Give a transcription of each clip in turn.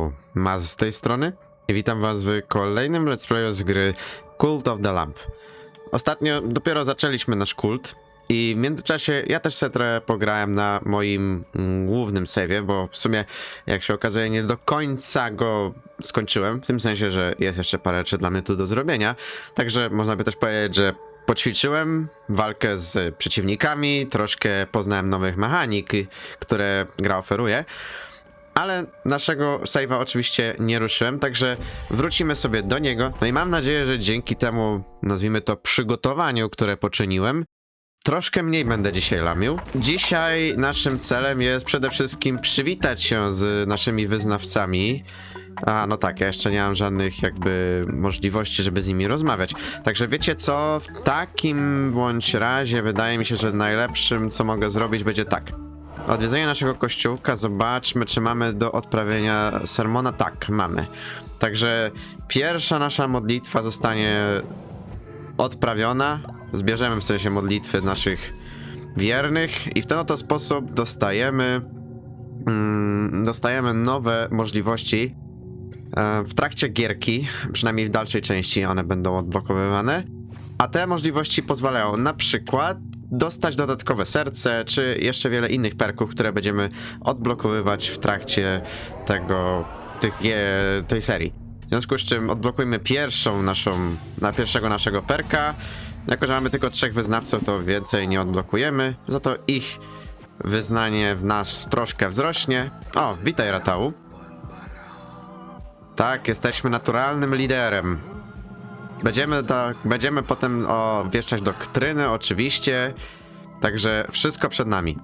Yo, Maz z tej strony. I witam was w kolejnym let's playu z gry Cult of the Lamp. Ostatnio dopiero zaczęliśmy nasz kult i w międzyczasie ja też se trochę pograłem na moim mm, głównym save'ie, bo w sumie jak się okazuje nie do końca go skończyłem, w tym sensie, że jest jeszcze parę rzeczy dla mnie tu do zrobienia, także można by też powiedzieć, że poćwiczyłem walkę z przeciwnikami, troszkę poznałem nowych mechanik, które gra oferuje, ale naszego save'a oczywiście nie ruszyłem, także wrócimy sobie do niego. No i mam nadzieję, że dzięki temu, nazwijmy to, przygotowaniu, które poczyniłem, troszkę mniej będę dzisiaj lamił. Dzisiaj naszym celem jest przede wszystkim przywitać się z naszymi wyznawcami. A, no tak, ja jeszcze nie mam żadnych jakby możliwości, żeby z nimi rozmawiać. Także wiecie co, w takim bądź razie wydaje mi się, że najlepszym, co mogę zrobić, będzie tak. Odwiedzenie naszego kościółka, zobaczmy, czy mamy do odprawienia sermona. Tak, mamy. Także pierwsza nasza modlitwa zostanie odprawiona. Zbierzemy w sensie modlitwy naszych wiernych i w ten oto sposób dostajemy mm, dostajemy nowe możliwości e, w trakcie gierki, przynajmniej w dalszej części one będą odblokowywane. A te możliwości pozwalają na przykład dostać dodatkowe serce, czy jeszcze wiele innych perków, które będziemy odblokowywać w trakcie tego, tych, gie- tej serii. W związku z czym odblokujmy pierwszą naszą, na pierwszego naszego perka. Jako, że mamy tylko trzech wyznawców, to więcej nie odblokujemy. Za to ich wyznanie w nas troszkę wzrośnie. O, witaj Ratału. Tak, jesteśmy naturalnym liderem. Będziemy tak, będziemy potem obwieszczać doktryny, oczywiście. Także wszystko przed nami.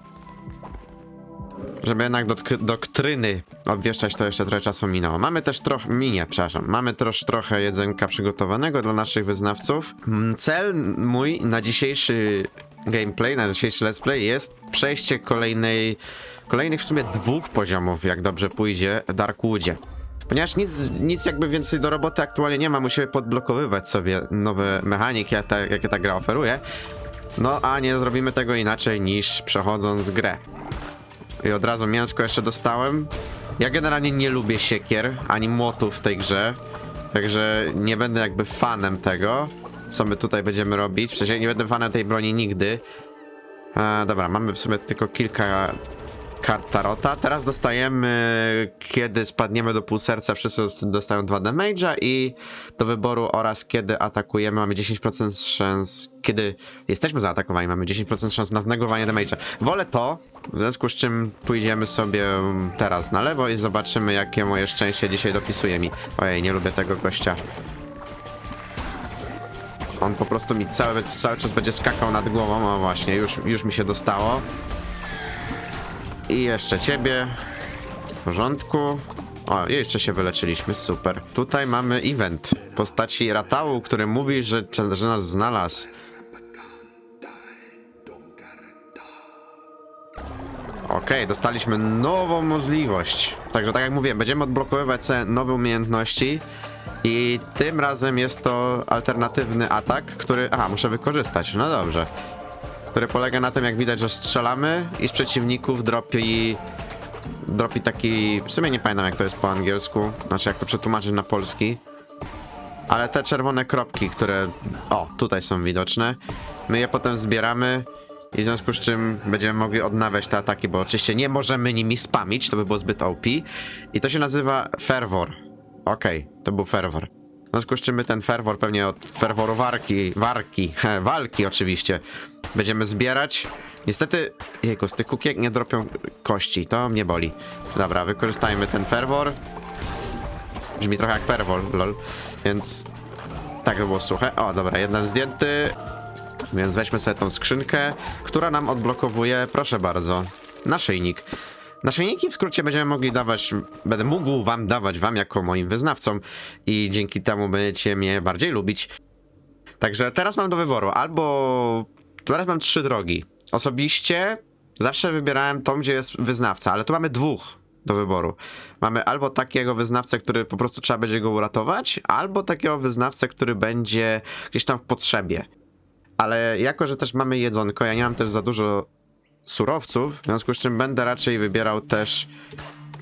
Żeby jednak dotk- doktryny obwieszczać, to jeszcze trochę czasu minęło. Mamy też trochę, minie, przepraszam, mamy też trochę jedzenka przygotowanego dla naszych wyznawców. Mm, Cel mój na dzisiejszy gameplay, na dzisiejszy let's play jest przejście kolejnej, kolejnych w sumie dwóch poziomów, jak dobrze pójdzie, Darkwoodzie. Ponieważ nic, nic jakby więcej do roboty aktualnie nie ma, musimy podblokowywać sobie nowe mechaniki, jakie ta gra oferuje. No a nie zrobimy tego inaczej niż przechodząc grę. I od razu mięsko jeszcze dostałem. Ja generalnie nie lubię siekier, ani młotów w tej grze. Także nie będę jakby fanem tego, co my tutaj będziemy robić. W sensie nie będę fanem tej broni nigdy. E, dobra, mamy w sumie tylko kilka kart tarota. Teraz dostajemy, kiedy spadniemy do pół serca, wszyscy dostają 2 damage'a i do wyboru oraz kiedy atakujemy mamy 10% szans, kiedy jesteśmy zaatakowani mamy 10% szans na znegowanie damage'a. Wolę to, w związku z czym pójdziemy sobie teraz na lewo i zobaczymy jakie moje szczęście dzisiaj dopisuje mi. Ojej, nie lubię tego gościa. On po prostu mi cały, cały czas będzie skakał nad głową, o właśnie, już, już mi się dostało. I jeszcze ciebie. W porządku. O, jeszcze się wyleczyliśmy, super. Tutaj mamy event w postaci Ratału, który mówi, że, że nas znalazł. Okej, dostaliśmy nową możliwość. Także tak jak mówiłem, będziemy odblokowywać sobie nowe umiejętności. I tym razem jest to alternatywny atak, który... Aha, muszę wykorzystać, no dobrze który polega na tym, jak widać, że strzelamy i z przeciwników dropi dropi taki, w sumie nie pamiętam jak to jest po angielsku, znaczy jak to przetłumaczyć na polski, ale te czerwone kropki, które, o, tutaj są widoczne, my je potem zbieramy i w związku z czym będziemy mogli odnawiać te ataki, bo oczywiście nie możemy nimi spamić, to by było zbyt OP i to się nazywa fervor. Okej, to był fervor. W związku z czym my ten fervor pewnie od ferworu warki, warki, he, walki oczywiście, będziemy zbierać. Niestety, jejku, z tych kukiek nie dropią kości, to mnie boli. Dobra, wykorzystajmy ten fervor. Brzmi trochę jak perwol, lol, więc tak by było suche. O, dobra, jeden zdjęty. Więc weźmy sobie tą skrzynkę, która nam odblokowuje, proszę bardzo, naszyjnik. Naszyjniki w skrócie będziemy mogli dawać, będę mógł wam dawać wam jako moim wyznawcom i dzięki temu będziecie mnie bardziej lubić. Także teraz mam do wyboru albo teraz mam trzy drogi. Osobiście zawsze wybierałem tą, gdzie jest wyznawca, ale tu mamy dwóch do wyboru. Mamy albo takiego wyznawcę, który po prostu trzeba będzie go uratować, albo takiego wyznawcę, który będzie gdzieś tam w potrzebie. Ale jako, że też mamy jedzonko, ja nie mam też za dużo surowców, w związku z czym będę raczej wybierał też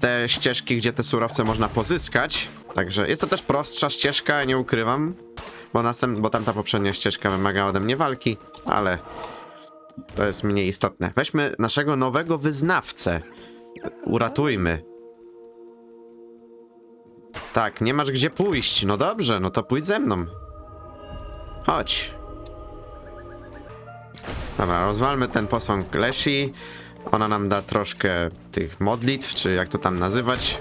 te ścieżki, gdzie te surowce można pozyskać. Także jest to też prostsza ścieżka, nie ukrywam. Bo, następ, bo tamta poprzednia ścieżka wymaga ode mnie walki, ale to jest mniej istotne. Weźmy naszego nowego wyznawcę. Uratujmy. Tak, nie masz gdzie pójść. No dobrze, no to pójdź ze mną. Chodź. Dobra, rozwalmy ten posąg Leshi. Ona nam da troszkę tych modlitw, czy jak to tam nazywać.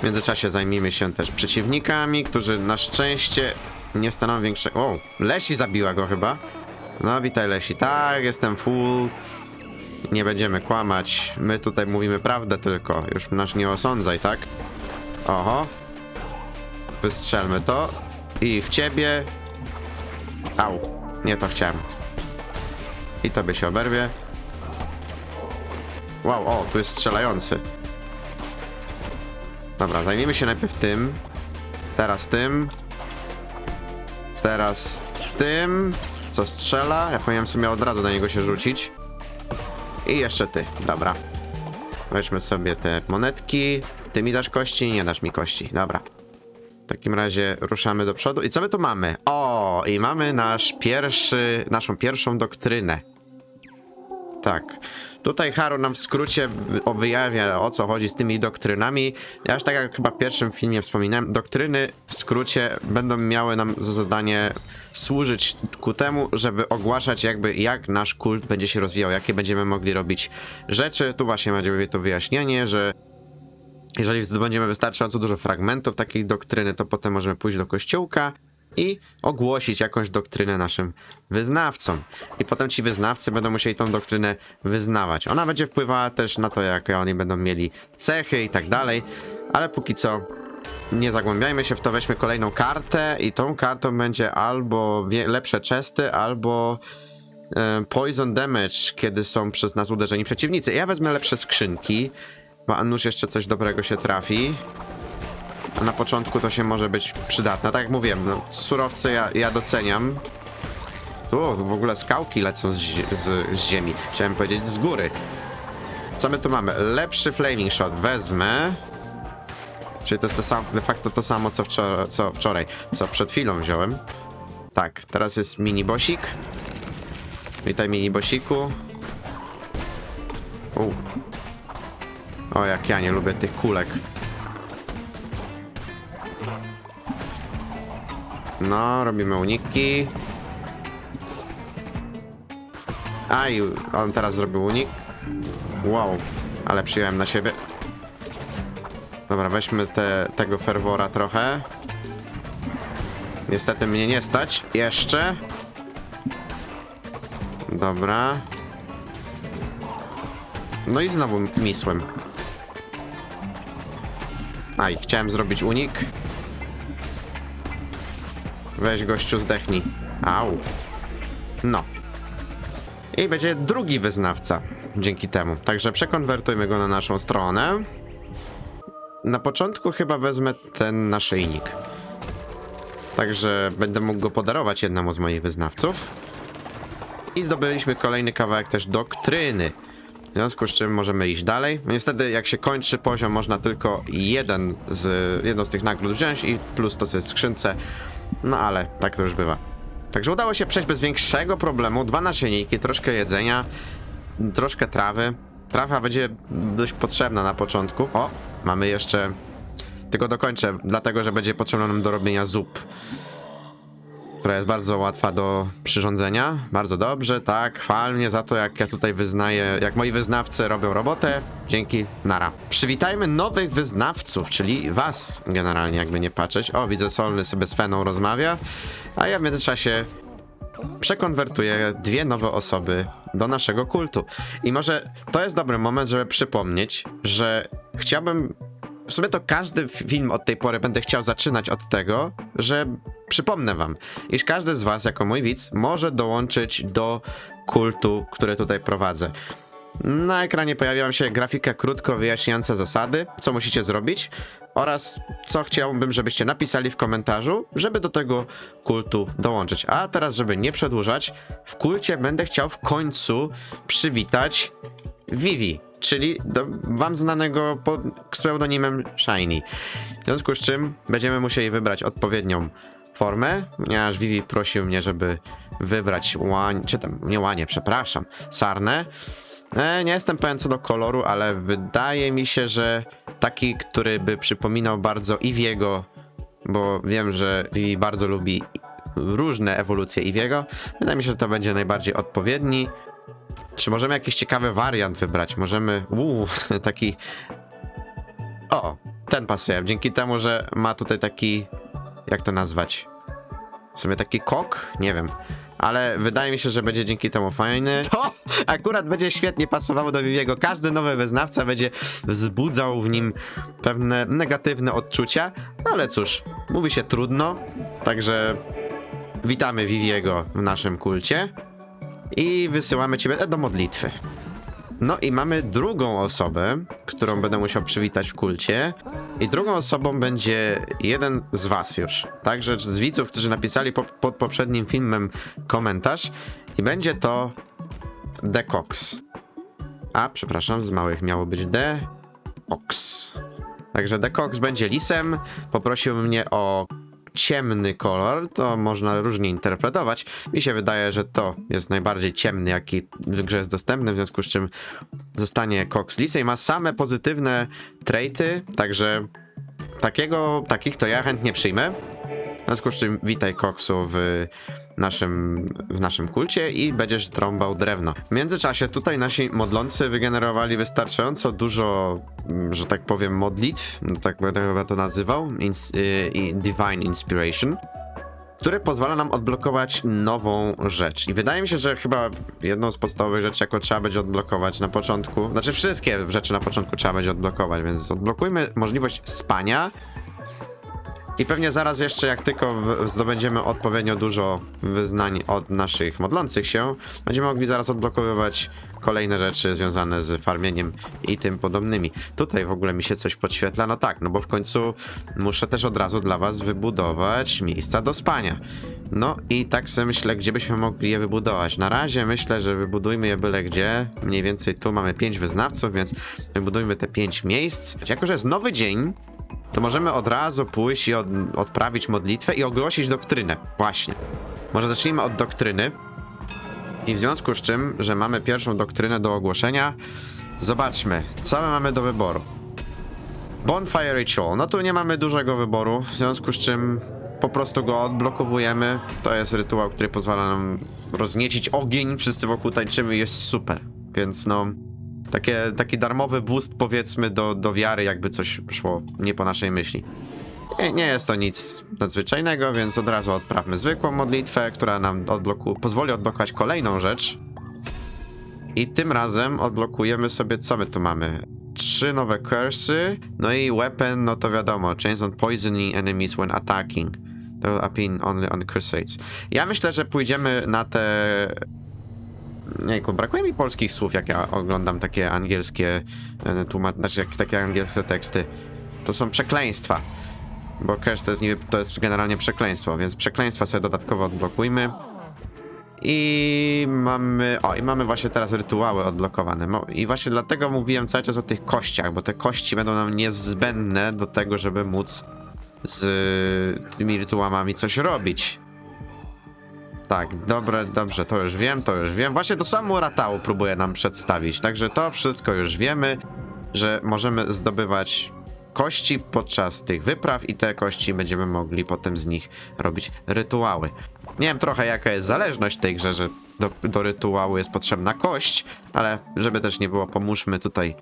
W międzyczasie zajmijmy się też przeciwnikami, którzy na szczęście nie stanowią większego... O, Lesi zabiła go chyba. No, witaj Lesi. Tak, jestem full. Nie będziemy kłamać. My tutaj mówimy prawdę tylko. Już nas nie osądzaj, tak? Oho. Wystrzelmy to. I w ciebie. Au. Nie to chciałem. I tobie się oberwie. Wow, o, tu jest strzelający. Dobra, zajmijmy się najpierw tym. Teraz tym. Teraz tym. Co strzela? Ja powinienem sobie od razu do niego się rzucić. I jeszcze ty. Dobra. Weźmy sobie te monetki. Ty mi dasz kości? Nie dasz mi kości. Dobra. W takim razie ruszamy do przodu. I co my tu mamy? O, i mamy nasz pierwszy, naszą pierwszą doktrynę. Tak. Tutaj Haru nam w skrócie wyjawia o co chodzi z tymi doktrynami. Ja już tak jak chyba w pierwszym filmie wspominałem, doktryny w skrócie będą miały nam za zadanie służyć ku temu, żeby ogłaszać jakby jak nasz kult będzie się rozwijał, jakie będziemy mogli robić rzeczy. Tu właśnie będzie to wyjaśnienie, że jeżeli zdobędziemy wystarczająco dużo fragmentów takiej doktryny, to potem możemy pójść do kościółka i ogłosić jakąś doktrynę naszym wyznawcom. I potem ci wyznawcy będą musieli tą doktrynę wyznawać. Ona będzie wpływała też na to, jakie oni będą mieli cechy i tak dalej, ale póki co nie zagłębiajmy się w to, weźmy kolejną kartę i tą kartą będzie albo lepsze chesty, albo e, poison damage, kiedy są przez nas uderzeni przeciwnicy. Ja wezmę lepsze skrzynki, bo a nuż jeszcze coś dobrego się trafi. A na początku to się może być przydatne. Tak jak mówiłem, no, surowce ja, ja doceniam. Tu w ogóle skałki lecą z, z, z ziemi. Chciałem powiedzieć z góry. Co my tu mamy? Lepszy flaming shot. Wezmę. Czyli to jest to de facto to samo co, wczor co wczoraj, co przed chwilą wziąłem. Tak, teraz jest mini bosik. Witaj mini bosiku. O, jak ja nie lubię tych kulek. No, robimy uniki. Aj, on teraz zrobił unik. Wow, ale przyjąłem na siebie. Dobra, weźmy te, tego ferwora trochę. Niestety mnie nie stać. Jeszcze. Dobra. No i znowu misłem. Aj, chciałem zrobić unik. Weź gościu, zdechnij. Au. No. I będzie drugi wyznawca dzięki temu. Także przekonwertujmy go na naszą stronę. Na początku chyba wezmę ten naszyjnik. Także będę mógł go podarować jednemu z moich wyznawców. I zdobyliśmy kolejny kawałek też doktryny. W związku z czym możemy iść dalej. No Niestety, jak się kończy poziom, można tylko jeden z, jedną z tych nagród wziąć i plus to, co jest w skrzynce. No ale tak to już bywa. Także udało się przejść bez większego problemu. Dwa naszyjniki, troszkę jedzenia, troszkę trawy. Trawa będzie dość potrzebna na początku. O, mamy jeszcze... Tylko dokończę, dlatego że będzie potrzebna nam do robienia zup która jest bardzo łatwa do przyrządzenia. Bardzo dobrze, tak, chwal mnie za to, jak ja tutaj wyznaję, jak moi wyznawcy robią robotę. Dzięki, nara. Przywitajmy nowych wyznawców, czyli was, generalnie, jakby nie patrzeć. O, widzę, Solny sobie z Feną rozmawia, a ja w międzyczasie przekonwertuję dwie nowe osoby do naszego kultu. I może to jest dobry moment, żeby przypomnieć, że chciałbym. W sumie to każdy film od tej pory będę chciał zaczynać od tego, że przypomnę wam, iż każdy z was, jako mój widz, może dołączyć do kultu, który tutaj prowadzę. Na ekranie pojawiła się grafika krótko wyjaśniająca zasady, co musicie zrobić oraz co chciałbym, żebyście napisali w komentarzu, żeby do tego kultu dołączyć. A teraz, żeby nie przedłużać, w kulcie będę chciał w końcu przywitać Vivi. Czyli do wam znanego pod pseudonimem Shiny. W związku z czym będziemy musieli wybrać odpowiednią formę, ponieważ Vivi prosił mnie, żeby wybrać łań, czy tam, nie łanie, przepraszam, sarnę. E, nie jestem pewien co do koloru, ale wydaje mi się, że taki, który by przypominał bardzo Iwiego, bo wiem, że Vivi bardzo lubi różne ewolucje Iwiego. Wydaje mi się, że to będzie najbardziej odpowiedni. Czy możemy jakiś ciekawy wariant wybrać? Możemy. Uuu, taki. O, ten pasuje. Dzięki temu, że ma tutaj taki. Jak to nazwać? W sumie taki kok? Nie wiem. Ale wydaje mi się, że będzie dzięki temu fajny. To akurat będzie świetnie pasowało do Viviego. Każdy nowy wyznawca będzie wzbudzał w nim pewne negatywne odczucia. No ale cóż, mówi się trudno. Także witamy Viviego w naszym kulcie. I wysyłamy ciebie do modlitwy. No i mamy drugą osobę, którą będę musiał przywitać w kulcie. I drugą osobą będzie jeden z was już. Także z widzów, którzy napisali po, pod poprzednim filmem komentarz. I będzie to The Cox. A, przepraszam, z małych miało być The Cox. Także The Cox będzie lisem. Poprosił mnie o ciemny kolor, to można różnie interpretować. Mi się wydaje, że to jest najbardziej ciemny, jaki w grze jest dostępny, w związku z czym zostanie Cox lisej. Ma same pozytywne traity, także takiego, takich to ja chętnie przyjmę. W związku z czym witaj Coxu w naszym, w naszym kulcie i będziesz trąbał drewno. W międzyczasie tutaj nasi modlący wygenerowali wystarczająco dużo, mm, że tak powiem, modlitw, no tak będę chyba to nazywał, ins- y, i Divine Inspiration, które pozwala nam odblokować nową rzecz. I wydaje mi się, że chyba jedną z podstawowych rzeczy, jaką trzeba będzie odblokować na początku, znaczy wszystkie rzeczy na początku trzeba będzie odblokować, więc odblokujmy możliwość spania, i pewnie zaraz jeszcze, jak tylko zdobędziemy odpowiednio dużo wyznań od naszych modlących się, będziemy mogli zaraz odblokowywać kolejne rzeczy związane z farmieniem i tym podobnymi. Tutaj w ogóle mi się coś podświetla, no tak, no bo w końcu muszę też od razu dla was wybudować miejsca do spania. No i tak sobie myślę, gdzie byśmy mogli je wybudować. Na razie myślę, że wybudujmy je byle gdzie. Mniej więcej tu mamy pięć wyznawców, więc wybudujmy te pięć miejsc. Jako, że jest nowy dzień, to możemy od razu pójść i od, odprawić modlitwę i ogłosić doktrynę. Właśnie. Może zacznijmy od doktryny. I w związku z czym, że mamy pierwszą doktrynę do ogłoszenia, zobaczmy, co my mamy do wyboru. Bonfire Ritual. No tu nie mamy dużego wyboru, w związku z czym po prostu go odblokowujemy. To jest rytuał, który pozwala nam rozniecić ogień, wszyscy wokół tańczymy, jest super. Więc no, takie, taki darmowy boost powiedzmy do, do wiary, jakby coś szło nie po naszej myśli. Nie, nie jest to nic nadzwyczajnego, więc od razu odprawmy zwykłą modlitwę, która nam odbloku pozwoli odblokować kolejną rzecz. I tym razem odblokujemy sobie, co my tu mamy? Trzy nowe cursy, no i weapon, no to wiadomo, chains on poisoning enemies when attacking. To will appear only on crusades. Ja myślę, że pójdziemy na te Jejku, brakuje mi polskich słów, jak ja oglądam takie angielskie e, tłumac... znaczy takie angielskie teksty. To są przekleństwa. Bo curse to jest, niby, to jest generalnie przekleństwo, więc przekleństwa sobie dodatkowo odblokujmy. I mamy. O, i mamy właśnie teraz rytuały odblokowane. I właśnie dlatego mówiłem cały czas o tych kościach, bo te kości będą nam niezbędne do tego, żeby móc z tymi rytuałami coś robić. Tak, dobre, dobrze, to już wiem, to już wiem. Właśnie to samo Ratał próbuje nam przedstawić, także to wszystko już wiemy, że możemy zdobywać kości podczas tych wypraw i te kości będziemy mogli potem z nich robić rytuały. Nie wiem trochę jaka jest zależność tej grze, że do, do rytuału jest potrzebna kość, ale żeby też nie było, pomóżmy tutaj.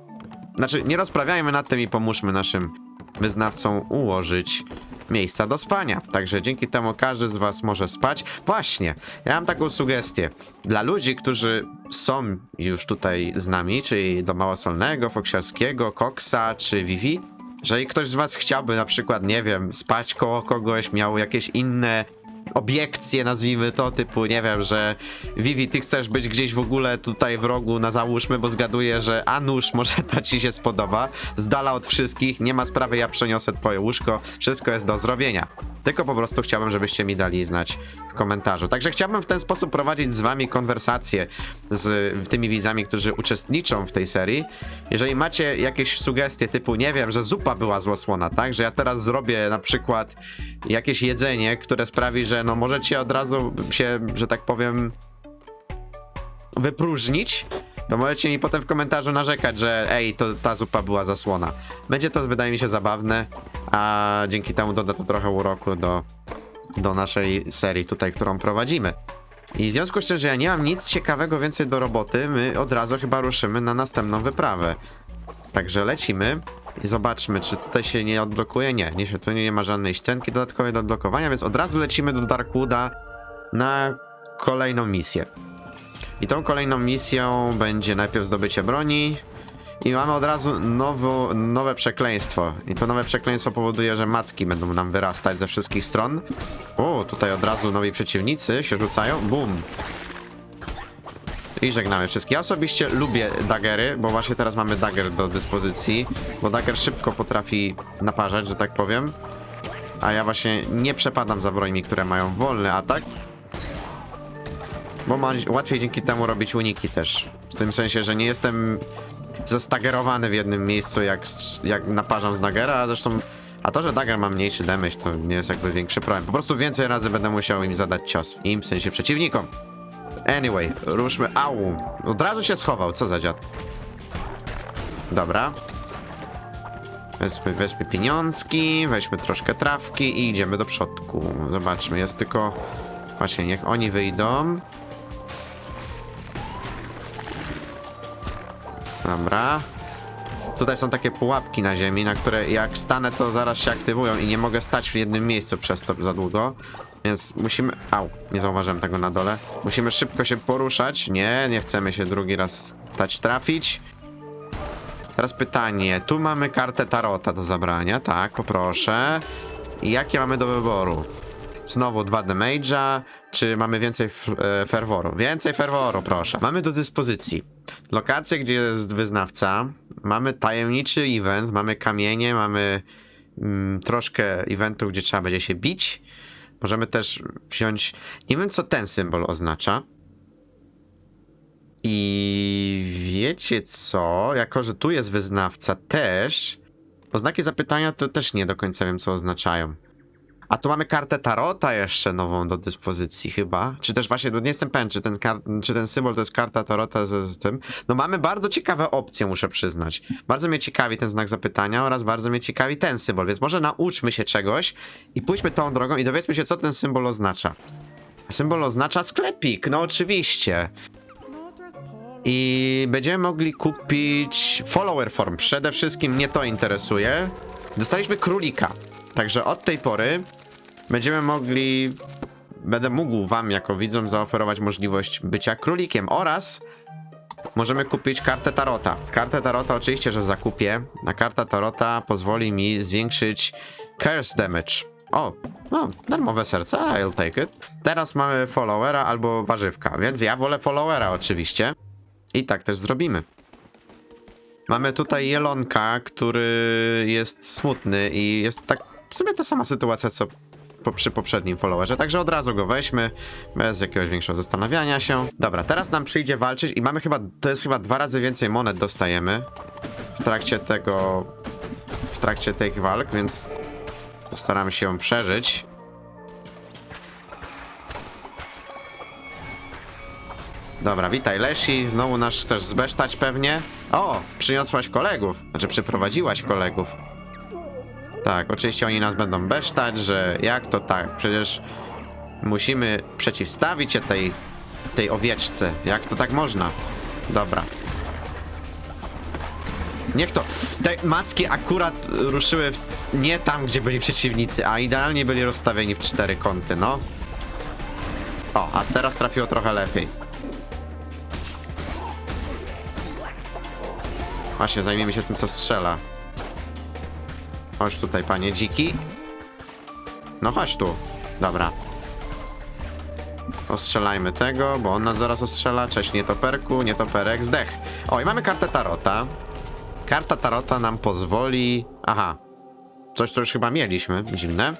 Znaczy, nie rozprawiajmy nad tym i pomóżmy naszym wyznawcom ułożyć miejsca do spania. Także dzięki temu każdy z was może spać. Właśnie, ja mam taką sugestię. Dla ludzi, którzy są już tutaj z nami, czyli do Małosolnego, Foksiarskiego, Koksa czy Vivi, jeżeli ktoś z was chciałby na przykład, nie wiem, spać koło kogoś, miał jakieś inne obiekcje, nazwijmy to, typu, nie wiem, że Vivi, ty chcesz być gdzieś w ogóle tutaj w rogu, na załóżmy, bo zgaduję, że a nuż, może to ci się spodoba, z dala od wszystkich, nie ma sprawy, ja przeniosę twoje łóżko, wszystko jest do zrobienia. Tylko po prostu chciałbym, żebyście mi dali znać w komentarzu. Także chciałbym w ten sposób prowadzić z wami konwersacje z tymi widzami, którzy uczestniczą w tej serii. Jeżeli macie jakieś sugestie typu, nie wiem, że zupa była złosłona, tak? Że ja teraz zrobię na przykład jakieś jedzenie, które sprawi, że no możecie od razu się, że tak powiem, wypróżnić, to możecie mi potem w komentarzu narzekać, że ej, to ta zupa była zasłona. Będzie to, wydaje mi się, zabawne, a dzięki temu doda to trochę uroku do, do naszej serii tutaj, którą prowadzimy. I w związku z tym, że ja nie mam nic ciekawego więcej do roboty, my od razu chyba ruszymy na następną wyprawę. Także lecimy i zobaczmy, czy tutaj się nie odblokuje. Nie, nie się tu nie ma żadnej scenki dodatkowej do odblokowania, więc od razu lecimy do Darkwooda na kolejną misję. I tą kolejną misją będzie najpierw zdobycie broni. I mamy od razu nowo, nowe przekleństwo. I to nowe przekleństwo powoduje, że macki będą nam wyrastać ze wszystkich stron. O, tutaj od razu nowi przeciwnicy się rzucają. Bum. I żegnamy wszystkich. Ja osobiście lubię dagery, bo właśnie teraz mamy dagger do dyspozycji. Bo dagger szybko potrafi naparzać, że tak powiem. A ja właśnie nie przepadam za brońmi, które mają wolny atak. Bo łatwiej dzięki temu robić uniki też. W tym sensie, że nie jestem zastagerowany w jednym miejscu, jak, jak naparzam z dagera, a zresztą. A to, że dagger ma mniejszy damage, to nie jest jakby większy problem. Po prostu więcej razy będę musiał im zadać cios. Im, w sensie przeciwnikom. Anyway, ruszmy. Au! Od razu się schował, co za dziad. Dobra. Weźmy, weźmy pieniążki, weźmy troszkę trawki i idziemy do przodku. Zobaczmy, jest tylko... Właśnie, niech oni wyjdą. Dobra. Tutaj są takie pułapki na ziemi, na które jak stanę, to zaraz się aktywują i nie mogę stać w jednym miejscu przez to za długo. Więc musimy... Au, nie zauważyłem tego na dole. Musimy szybko się poruszać. Nie, nie chcemy się drugi raz dać trafić. Teraz pytanie. Tu mamy kartę Tarota do zabrania. Tak, poproszę. I jakie mamy do wyboru? Znowu dwa damage'a, czy mamy więcej e, ferworu? Więcej ferworu, proszę. Mamy do dyspozycji lokację, gdzie jest wyznawca, mamy tajemniczy event, mamy kamienie, mamy mm, troszkę eventów, gdzie trzeba będzie się bić. Możemy też wziąć, nie wiem co ten symbol oznacza. I wiecie co, jako że tu jest wyznawca też, oznaki zapytania to też nie do końca wiem co oznaczają. A tu mamy kartę Tarota jeszcze nową do dyspozycji chyba. Czy też właśnie, no nie jestem pewien, czy ten, czy ten symbol to jest karta Tarota z, z tym. No mamy bardzo ciekawe opcje, muszę przyznać. Bardzo mnie ciekawi ten znak zapytania oraz bardzo mnie ciekawi ten symbol, więc może nauczmy się czegoś i pójdźmy tą drogą i dowiedzmy się, co ten symbol oznacza. Symbol oznacza sklepik, no oczywiście. I będziemy mogli kupić follower form. Przede wszystkim mnie to interesuje. Dostaliśmy królika. Także od tej pory będziemy mogli. Będę mógł wam jako widzom zaoferować możliwość bycia królikiem oraz możemy kupić kartę Tarota. Kartę Tarota oczywiście, że zakupię. A karta Tarota pozwoli mi zwiększyć curse damage. O, no, darmowe serce, I'll take it. Teraz mamy followera albo warzywka, więc ja wolę followera oczywiście. I tak też zrobimy. Mamy tutaj Jelonka, który jest smutny i jest tak w sumie ta sama sytuacja co po, przy poprzednim followerze, także od razu go weźmy, bez jakiegoś większego zastanawiania się. Dobra, teraz nam przyjdzie walczyć i mamy chyba, to jest chyba dwa razy więcej monet dostajemy w trakcie tego, w trakcie tych walk, więc postaramy się ją przeżyć. Dobra, witaj Lesi, znowu nas chcesz zbesztać pewnie? O, przyniosłaś kolegów, znaczy przyprowadziłaś kolegów. Tak, oczywiście oni nas będą besztać, że jak to tak, przecież musimy przeciwstawić się tej, tej owieczce. Jak to tak można? Dobra. Niech to. Te macki akurat ruszyły w, nie tam, gdzie byli przeciwnicy, a idealnie byli rozstawieni w cztery kąty, no. O, a teraz trafiło trochę lepiej. Właśnie, zajmiemy się tym, co strzela. Chodź tutaj, panie dziki. No chodź tu. Dobra. Ostrzelajmy tego, bo on nas zaraz ostrzela. Cześć, nietoperku, nietoperek, zdech. O, i mamy kartę Tarota. Karta Tarota nam pozwoli... Aha. Coś, co już chyba mieliśmy. Dziwne.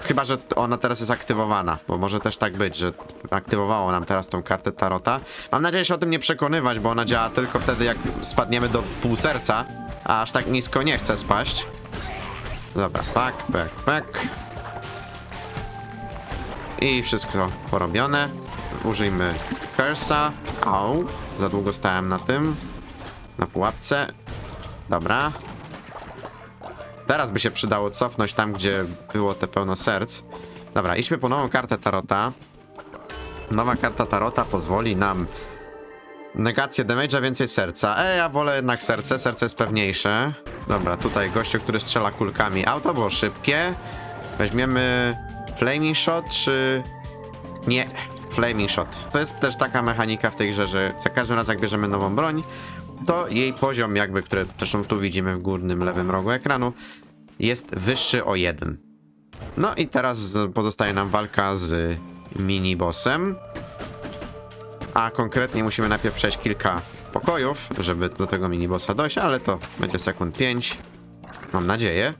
Chyba, że ona teraz jest aktywowana, bo może też tak być, że aktywowało nam teraz tą kartę Tarota. Mam nadzieję się o tym nie przekonywać, bo ona działa tylko wtedy, jak spadniemy do pół serca, aż tak nisko nie chce spaść. Dobra, pak, pak, pak. I wszystko porobione. Użyjmy Cursa. Au, za długo stałem na tym. Na pułapce. Dobra. Teraz by się przydało cofnąć tam, gdzie było te pełno serc. Dobra, idźmy po nową kartę Tarota. Nowa karta Tarota pozwoli nam negację damage'a, więcej serca. E, ja wolę jednak serce, serce jest pewniejsze. Dobra, tutaj gościu, który strzela kulkami. Auto było szybkie. Weźmiemy Flaming Shot, czy... Nie, Flaming Shot. To jest też taka mechanika w tej grze, że za każdym razem jak bierzemy nową broń, to jej poziom jakby, który zresztą tu widzimy w górnym lewym rogu ekranu, jest wyższy o jeden. No i teraz pozostaje nam walka z mini-bossem. A konkretnie musimy najpierw przejść kilka pokojów, żeby do tego mini-bossa dojść, ale to będzie sekund 5. Mam nadzieję.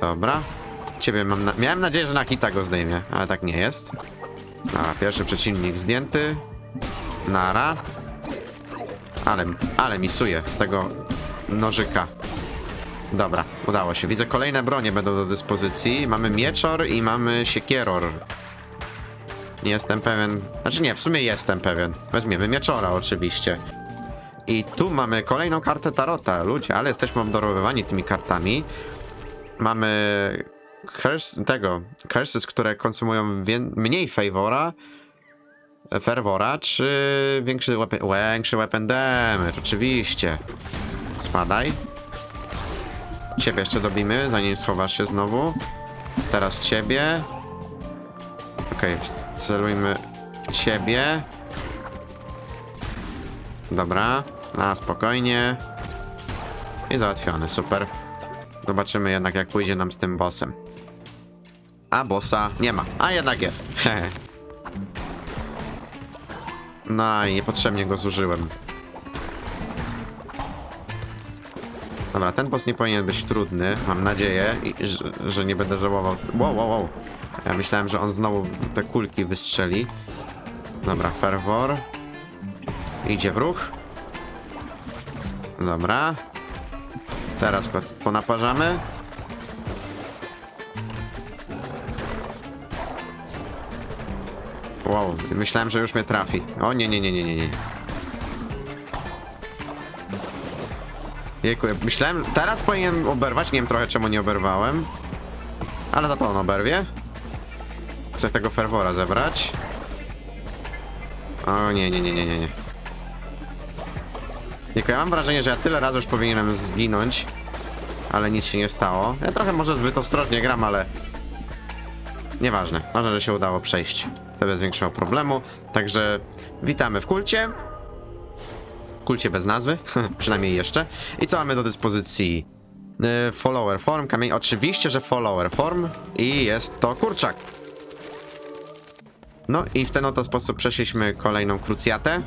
Dobra. Ciebie mam na... Miałem nadzieję, że na hita go zdejmie, ale tak nie jest. Dobra, pierwszy przeciwnik zdjęty. Nara. Ale, ale misuje z tego nożyka. Dobra, udało się. Widzę kolejne bronie będą do dyspozycji. Mamy mieczor i mamy siekieror. Nie jestem pewien. Znaczy nie, w sumie jestem pewien. Weźmiemy mieczora oczywiście. I tu mamy kolejną kartę Tarota. Ludzie, ale jesteśmy obdarowywani tymi kartami. Mamy curse, tego, curses, które konsumują mniej favora, fervora, czy większy weapon, większy weapon damage, oczywiście. Spadaj. Ciebie jeszcze dobimy, zanim schowasz się znowu. Teraz ciebie. Okej, okay, celujmy ciebie. Dobra, na spokojnie. I załatwiony, super. Zobaczymy jednak jak pójdzie nam z tym bossem. A bossa nie ma, a jednak jest. No i niepotrzebnie go zużyłem. Dobra, ten boss nie powinien być trudny, mam nadzieję, i, że, że nie będę żałował. Wow, wow, wow. Ja myślałem, że on znowu te kulki wystrzeli. Dobra, fervor. Idzie w ruch. Dobra. Teraz go ponaparzamy. Wow, myślałem, że już mnie trafi. O nie, nie, nie, nie, nie, nie. Jejku, ja myślałem, teraz powinien oberwać, nie wiem trochę czemu nie oberwałem. Ale za to on oberwie. Chcę tego ferwora zebrać. O nie, nie, nie, nie, nie, nie. Jejku, ja mam wrażenie, że ja tyle razy już powinienem zginąć. Ale nic się nie stało. Ja trochę może zbyt ostrożnie gram, ale... Nieważne, ważne, że się udało przejść. To bez większego problemu. Także witamy w kulcie. Kulcie bez nazwy, przynajmniej jeszcze. I co mamy do dyspozycji? Yy, follower form, kamień. Oczywiście, że follower form. I jest to kurczak. No i w ten oto sposób przeszliśmy kolejną krucjatę.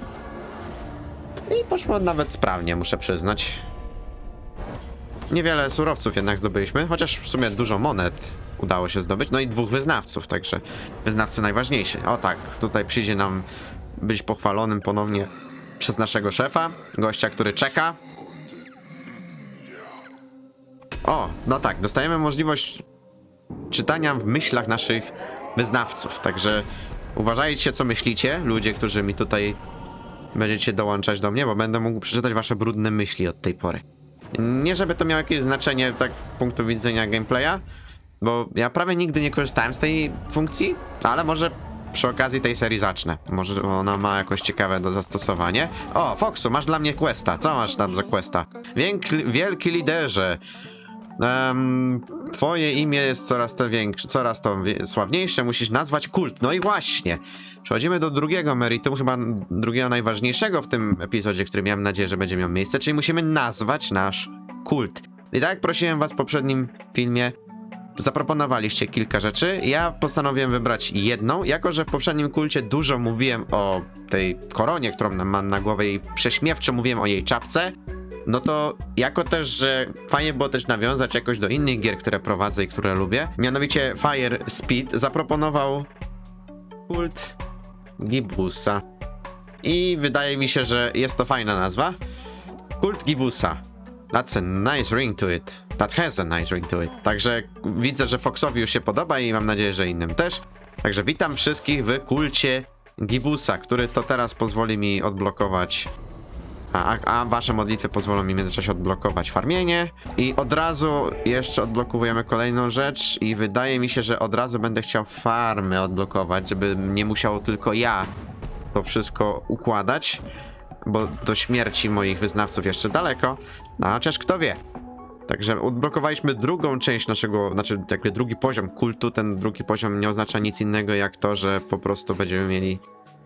I poszło nawet sprawnie, muszę przyznać. Niewiele surowców jednak zdobyliśmy, chociaż w sumie dużo monet udało się zdobyć. No i dwóch wyznawców, także wyznawcy najważniejsi. O tak, tutaj przyjdzie nam być pochwalonym ponownie przez naszego szefa, gościa, który czeka. O, no tak, dostajemy możliwość czytania w myślach naszych wyznawców, także uważajcie co myślicie, ludzie, którzy mi tutaj będziecie dołączać do mnie, bo będę mógł przeczytać wasze brudne myśli od tej pory. Nie żeby to miało jakieś znaczenie tak z punktu widzenia gameplaya, bo ja prawie nigdy nie korzystałem z tej funkcji, ale może przy okazji tej serii zacznę. Może ona ma jakoś ciekawe do zastosowanie. O, Foxu, masz dla mnie questa. Co masz tam za questa? Wielki, wielki liderze. Em, twoje imię jest coraz to większe, coraz to sławniejsze, musisz nazwać kult. No i właśnie. Przechodzimy do drugiego meritum, chyba drugiego najważniejszego w tym epizodzie, który miałem nadzieję, że będzie miał miejsce, czyli musimy nazwać nasz kult. I tak jak prosiłem was w poprzednim filmie, zaproponowaliście kilka rzeczy. Ja postanowiłem wybrać jedną, jako że w poprzednim kulcie dużo mówiłem o tej koronie, którą mam na głowie i prześmiewczo mówiłem o jej czapce. No to jako też, że fajnie było też nawiązać jakoś do innych gier, które prowadzę i które lubię. Mianowicie Fire Speed zaproponował kult Gibusa. I wydaje mi się, że jest to fajna nazwa. Kult Gibusa. That's a nice ring to it. That has a nice ring to it. Także widzę, że Foxowi już się podoba i mam nadzieję, że innym też. Także witam wszystkich w kulcie Gibusa, który to teraz pozwoli mi odblokować. A, a, a wasze modlitwy pozwolą mi w międzyczasie odblokować farmienie. I od razu jeszcze odblokowujemy kolejną rzecz. I wydaje mi się, że od razu będę chciał farmy odblokować, żeby nie musiało tylko ja to wszystko układać. Bo do śmierci moich wyznawców jeszcze daleko. No, chociaż kto wie. Także odblokowaliśmy drugą część naszego, znaczy jakby drugi poziom kultu. Ten drugi poziom nie oznacza nic innego jak to, że po prostu będziemy mieli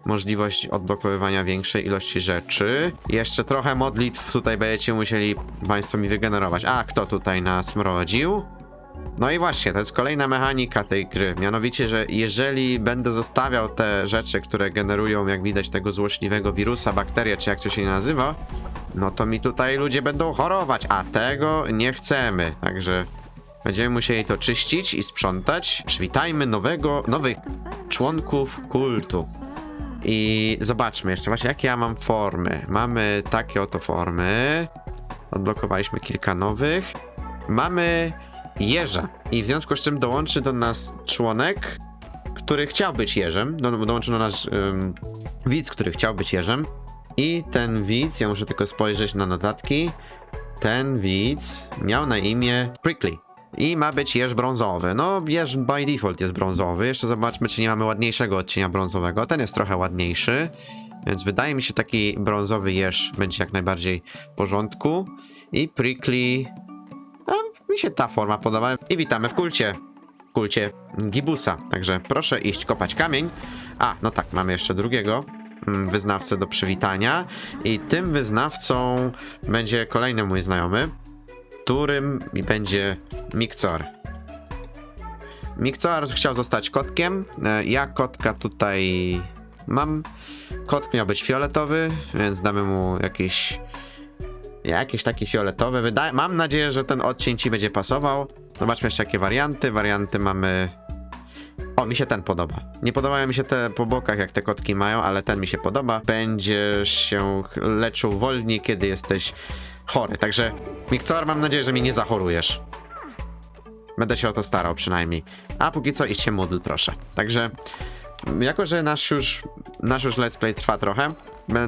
możliwość odblokowywania większej ilości rzeczy. Jeszcze trochę modlitw tutaj będziecie musieli Państwo mi wygenerować. A, kto tutaj nas mrodził? No i właśnie, to jest kolejna mechanika tej gry. Mianowicie, że jeżeli będę zostawiał te rzeczy, które generują, jak widać, tego złośliwego wirusa, bakterię, czy jak to się nazywa, no to mi tutaj ludzie będą chorować, a tego nie chcemy. Także będziemy musieli to czyścić i sprzątać. Przywitajmy nowego, nowych członków kultu. I zobaczmy jeszcze właśnie, jakie ja mam formy. Mamy takie oto formy. Odblokowaliśmy kilka nowych. Mamy jeża. I w związku z czym dołączy do nas członek, który chciał być jeżem. Do, dołączy do nas ym, widz, który chciał być jeżem. I ten widz, ja muszę tylko spojrzeć na notatki. Ten widz miał na imię Prickly. I ma być jeż brązowy. No, jeż by default jest brązowy. Jeszcze zobaczmy, czy nie mamy ładniejszego odcienia brązowego. Ten jest trochę ładniejszy. Więc wydaje mi się, taki brązowy jeż będzie jak najbardziej w porządku. I Prickly. A mi się ta forma podoba. I witamy w kulcie. W kulcie Gibusa. Także proszę iść kopać kamień. A, no tak, mamy jeszcze drugiego mm, wyznawcę do przywitania. I tym wyznawcą będzie kolejny mój znajomy, którym będzie Mikcor. Mikcor chciał zostać kotkiem. E, Ja kotka tutaj mam. Kot miał być fioletowy, więc damy mu jakiś. Jakiś taki fioletowy. Wydaje, mam nadzieję, że ten odcień ci będzie pasował. Zobaczmy jeszcze jakie warianty. Warianty mamy. O, mi się ten podoba. Nie podobają mi się te po bokach, jak te kotki mają, ale ten mi się podoba. Będziesz się leczył wolniej, kiedy jesteś chory. Także, Mikcor, mam nadzieję, że mi nie zachorujesz. Będę się o to starał przynajmniej. A póki co idź się módl, proszę. Także, jako że nasz już, nasz już let's play trwa trochę,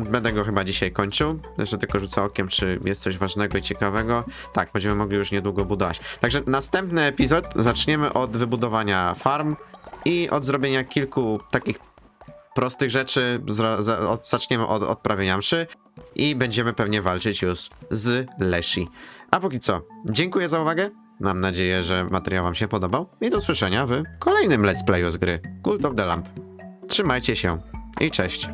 będę go chyba dzisiaj kończył. Jeszcze tylko rzucę okiem, czy jest coś ważnego i ciekawego. Tak, będziemy mogli już niedługo budować. Także następny epizod zaczniemy od wybudowania farm i od zrobienia kilku takich prostych rzeczy. Zaczniemy od odprawienia mszy i będziemy pewnie walczyć już z Leshi. A póki co, dziękuję za uwagę. Mam nadzieję, że materiał Wam się podobał i do usłyszenia w kolejnym Let's Playu z gry Cult of the Lamp. Trzymajcie się i cześć.